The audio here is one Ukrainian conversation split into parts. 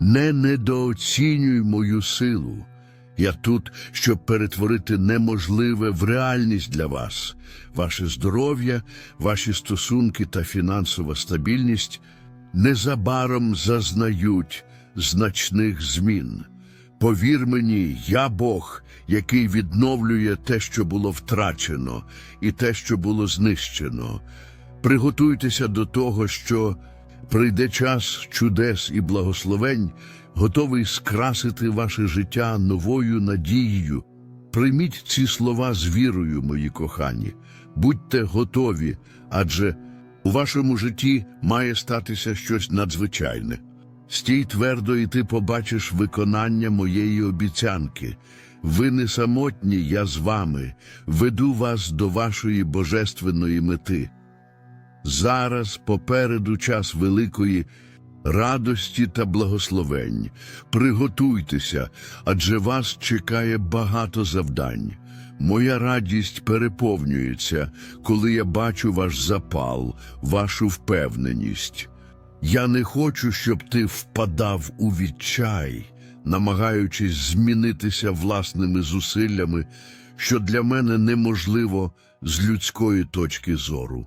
Не недооцінюй мою силу. Я тут, щоб перетворити неможливе в реальність для вас. Ваше здоров'я, ваші стосунки та фінансова стабільність незабаром зазнають значних змін. Повір мені, я Бог, який відновлює те, що було втрачено, і те, що було знищено. Приготуйтеся до того, що прийде час чудес і благословень, готовий скрасити ваше життя новою надією. Прийміть ці слова з вірою, мої кохані. Будьте готові, адже у вашому житті має статися щось надзвичайне. Стій твердо, і ти побачиш виконання моєї обіцянки. Ви не самотні, я з вами, веду вас до вашої божественної мети. Зараз попереду час великої радості та благословень. Приготуйтеся, адже вас чекає багато завдань. Моя радість переповнюється, коли я бачу ваш запал, вашу впевненість. Я не хочу, щоб ти впадав у відчай, намагаючись змінитися власними зусиллями, що для мене неможливо з людської точки зору.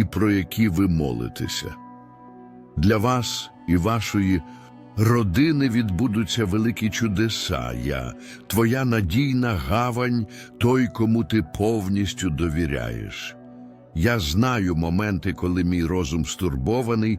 і про які ви молитеся. Для вас і вашої родини відбудуться великі чудеса. Я, твоя надійна гавань, той, кому ти повністю довіряєш. Я знаю моменти, коли мій розум стурбований,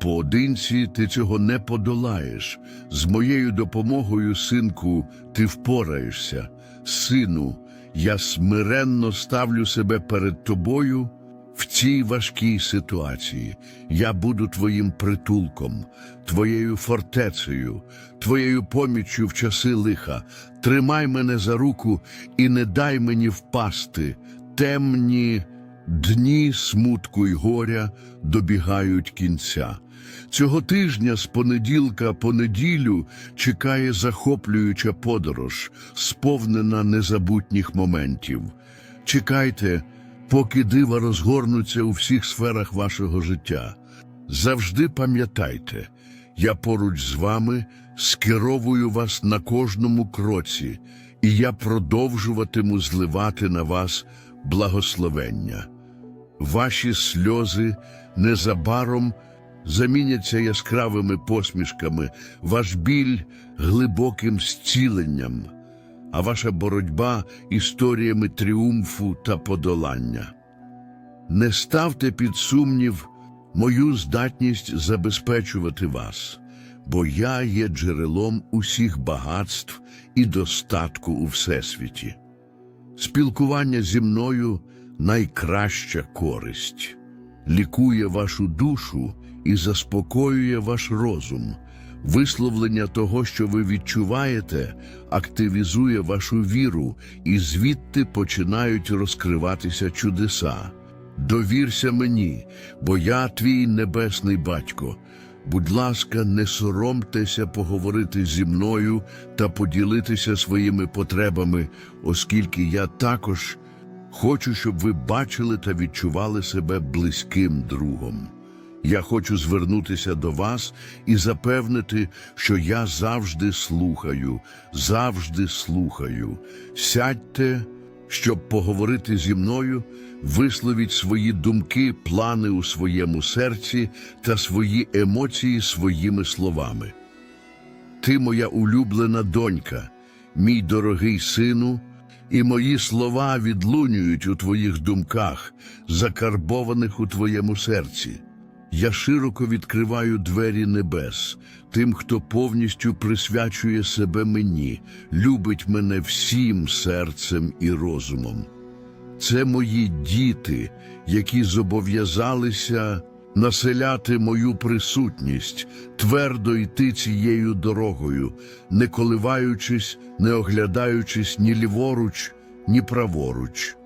Поодинці ти цього не подолаєш. З моєю допомогою, синку, ти впораєшся. Сину, я смиренно ставлю себе перед тобою в цій важкій ситуації. Я буду твоїм притулком, твоєю фортецею, твоєю поміччю в часи лиха. Тримай мене за руку і не дай мені впасти. Темні дні смутку й горя добігають кінця. Цього тижня з понеділка по неділю чекає захоплююча подорож, сповнена незабутніх моментів. Чекайте, поки дива розгорнуться у всіх сферах вашого життя. Завжди пам'ятайте, я поруч з вами скеровую вас на кожному кроці, і я продовжуватиму зливати на вас благословення. Ваші сльози незабаром заміняться яскравими посмішками, ваш біль глибоким зціленням, а ваша боротьба історіями тріумфу та подолання. Не ставте під сумнів мою здатність забезпечувати вас, бо я є джерелом усіх багатств і достатку у всесвіті. Спілкування зі мною найкраща користь, лікує вашу душу і заспокоює ваш розум. Висловлення того, що ви відчуваєте, активізує вашу віру, і звідти починають розкриватися чудеса. Довірся мені, бо я твій небесний батько. Будь ласка, не соромтеся поговорити зі мною та поділитися своїми потребами, оскільки я також хочу, щоб ви бачили та відчували себе близьким другом. Я хочу звернутися до вас і запевнити, що я завжди слухаю, завжди слухаю. Сядьте, щоб поговорити зі мною, висловіть свої думки, плани у своєму серці та свої емоції своїми словами. ти моя улюблена донька, мій дорогий сину, і мої слова відлунюють у твоїх думках, закарбованих у твоєму серці. Я широко відкриваю двері небес тим, хто повністю присвячує себе мені, любить мене всім серцем і розумом. Це мої діти, які зобов'язалися населяти мою присутність, твердо йти цією дорогою, не коливаючись, не оглядаючись ні ліворуч, ні праворуч.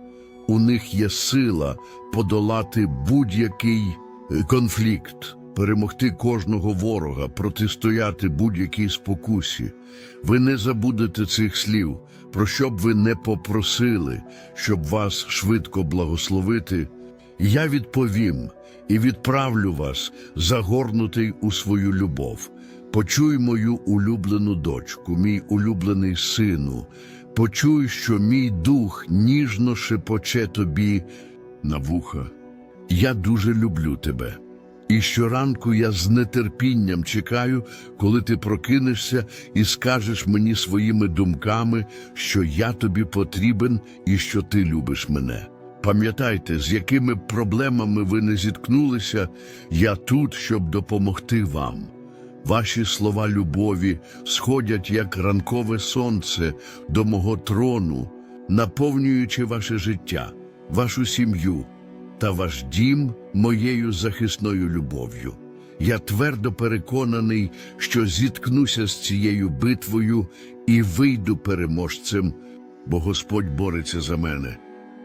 У них є сила подолати будь-який е, конфлікт, перемогти кожного ворога, протистояти будь-якій спокусі. Ви не забудете цих слів, про що б ви не попросили, щоб вас швидко благословити. Я відповім і відправлю вас, загорнутий у свою любов. Почуй мою улюблену дочку, мій улюблений сину. Почуй, що мій дух ніжно шепоче тобі на вуха. Я дуже люблю тебе. І щоранку я з нетерпінням чекаю, коли ти прокинешся і скажеш мені своїми думками, що я тобі потрібен і що ти любиш мене. Пам'ятайте, з якими проблемами ви не зіткнулися, я тут, щоб допомогти вам. Ваші слова любові сходять, як ранкове сонце, до мого трону, наповнюючи ваше життя, вашу сім'ю та ваш дім моєю захисною любов'ю. Я твердо переконаний, що зіткнуся з цією битвою і вийду переможцем, бо Господь бореться за мене.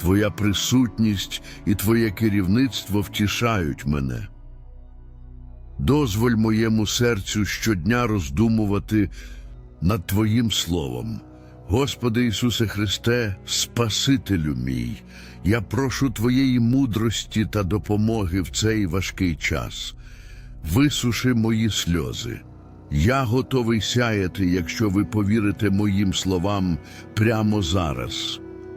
Твоя присутність і твоє керівництво втішають мене. Дозволь моєму серцю щодня роздумувати над Твоїм словом. Господи Ісусе Христе, Спасителю мій, я прошу Твоєї мудрості та допомоги в цей важкий час. Висуши мої сльози. Я готовий сяяти, якщо ви повірите моїм словам прямо зараз.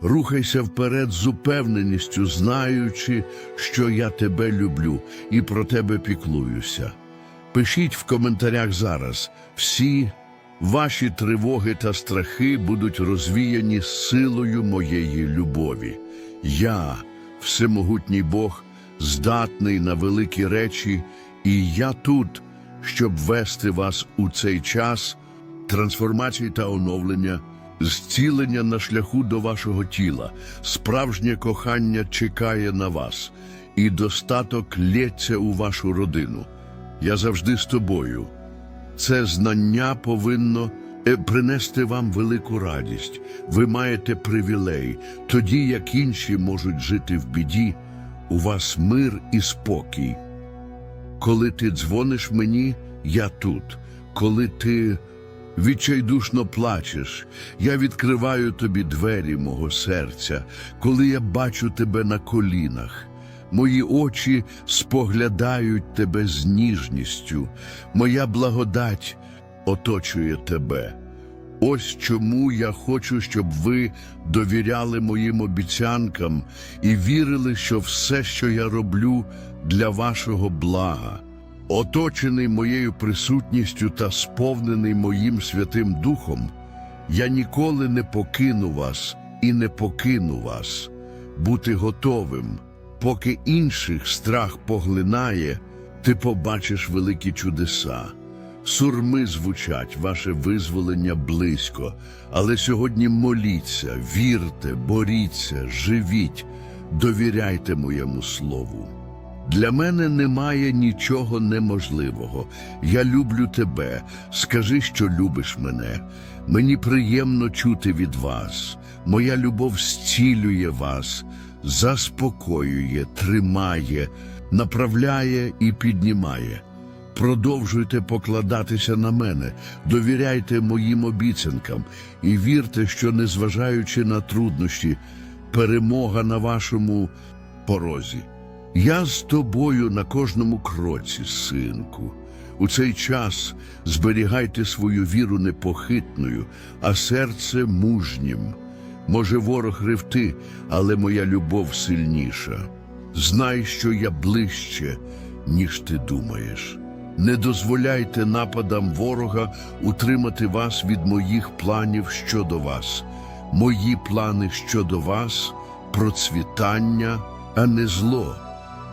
Рухайся вперед з упевненістю, знаючи, що я тебе люблю і про тебе піклуюся. Пишіть в коментарях зараз всі ваші тривоги та страхи будуть розвіяні силою моєї любові. Я, всемогутній Бог, здатний на великі речі, і я тут, щоб вести вас у цей час трансформації та оновлення, зцілення на шляху до вашого тіла, справжнє кохання чекає на вас, і достаток лється у вашу родину. Я завжди з тобою. Це знання повинно е, принести вам велику радість. Ви маєте привілей, тоді як інші можуть жити в біді, у вас мир і спокій. Коли ти дзвониш мені, я тут. Коли ти відчайдушно плачеш, я відкриваю тобі двері мого серця, коли я бачу тебе на колінах. Мої очі споглядають тебе з ніжністю, моя благодать оточує тебе. Ось чому я хочу, щоб ви довіряли моїм обіцянкам і вірили, що все, що я роблю, для вашого блага. Оточений моєю присутністю та сповнений моїм Святим Духом, я ніколи не покину вас і не покину вас. Бути готовим, поки інших страх поглинає, ти побачиш великі чудеса. Сурми звучать, ваше визволення близько, але сьогодні моліться, вірте, боріться, живіть, довіряйте моєму слову. Для мене немає нічого неможливого. Я люблю тебе. Скажи, що любиш мене. Мені приємно чути від вас. Моя любов зцілює вас, заспокоює, тримає, направляє і піднімає. Продовжуйте покладатися на мене, довіряйте моїм обіцянкам і вірте, що, незважаючи на труднощі, перемога на вашому порозі. Я з тобою на кожному кроці, синку. У цей час зберігайте свою віру непохитною, а серце мужнім. Може, ворог ревти, але моя любов сильніша. Знай, що я ближче, ніж ти думаєш. Не дозволяйте нападам ворога утримати вас від моїх планів щодо вас. Мої плани щодо вас процвітання, а не зло.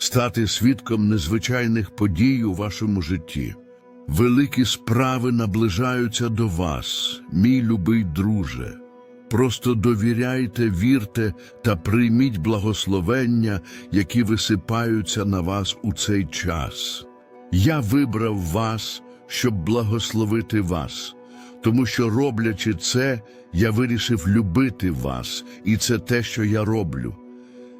стати свідком незвичайних подій у вашому житті. Великі справи наближаються до вас, мій любий друже. Просто довіряйте, вірте та прийміть благословення, які висипаються на вас у цей час. Я вибрав вас, щоб благословити вас, тому що, роблячи це, я вирішив любити вас, і це те, що я роблю.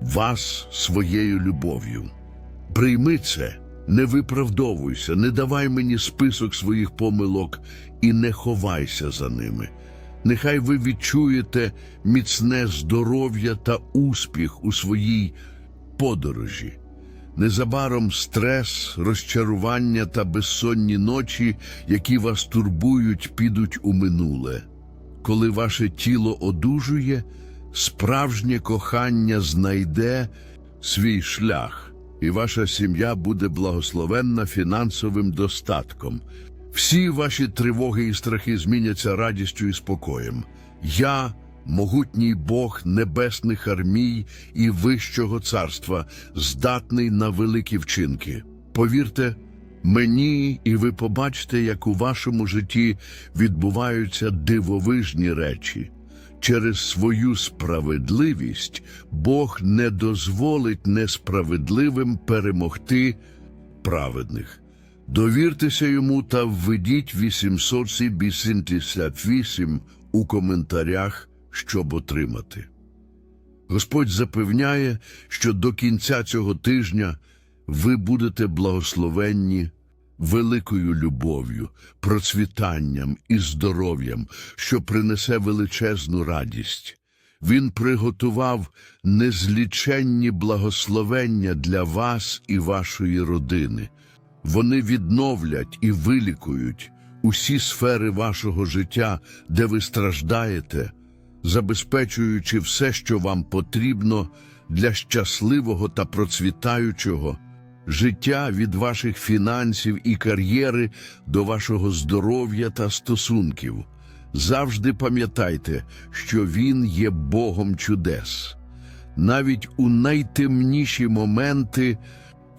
вас своєю любов'ю. Прийми це, не виправдовуйся, не давай мені список своїх помилок і не ховайся за ними. Нехай ви відчуєте міцне здоров'я та успіх у своїй подорожі. Незабаром стрес, розчарування та безсонні ночі, які вас турбують, підуть у минуле. Коли ваше тіло одужує, справжнє кохання знайде свій шлях, і ваша сім'я буде благословенна фінансовим достатком. Всі ваші тривоги і страхи зміняться радістю і спокоєм. Я, могутній Бог небесних армій і вищого царства, здатний на великі вчинки. Повірте мені, і ви побачите, як у вашому житті відбуваються дивовижні речі. Через свою справедливість Бог не дозволить несправедливим перемогти праведних. Довіртеся йому та введіть 888 у коментарях, щоб отримати. Господь запевняє, що до кінця цього тижня ви будете благословенні великою любов'ю, процвітанням і здоров'ям, що принесе величезну радість. Він приготував незліченні благословення для вас і вашої родини. Вони відновлять і вилікують усі сфери вашого життя, де ви страждаєте, забезпечуючи все, що вам потрібно для щасливого та процвітаючого життя від ваших фінансів і кар'єри до вашого здоров'я та стосунків. Завжди пам'ятайте, що Він є Богом чудес. Навіть у найтемніші моменти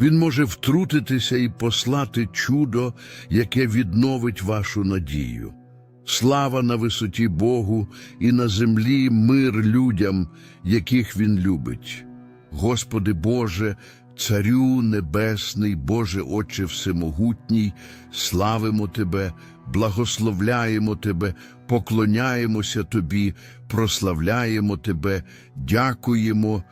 Він може втрутитися і послати чудо, яке відновить вашу надію. Слава на висоті Богу і на землі мир людям, яких Він любить. Господи Боже, Царю Небесний, Боже Отче Всемогутній, славимо Тебе, благословляємо Тебе, поклоняємося Тобі, прославляємо Тебе, дякуємо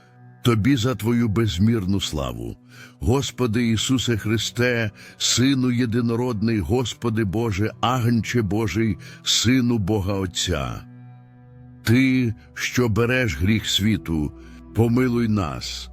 Тобі за Твою безмірну славу. Господи Ісусе Христе, Сину єдинородний, Господи Боже, Агнче Божий, Сину Бога Отця. Ти, що береш гріх світу, помилуй нас.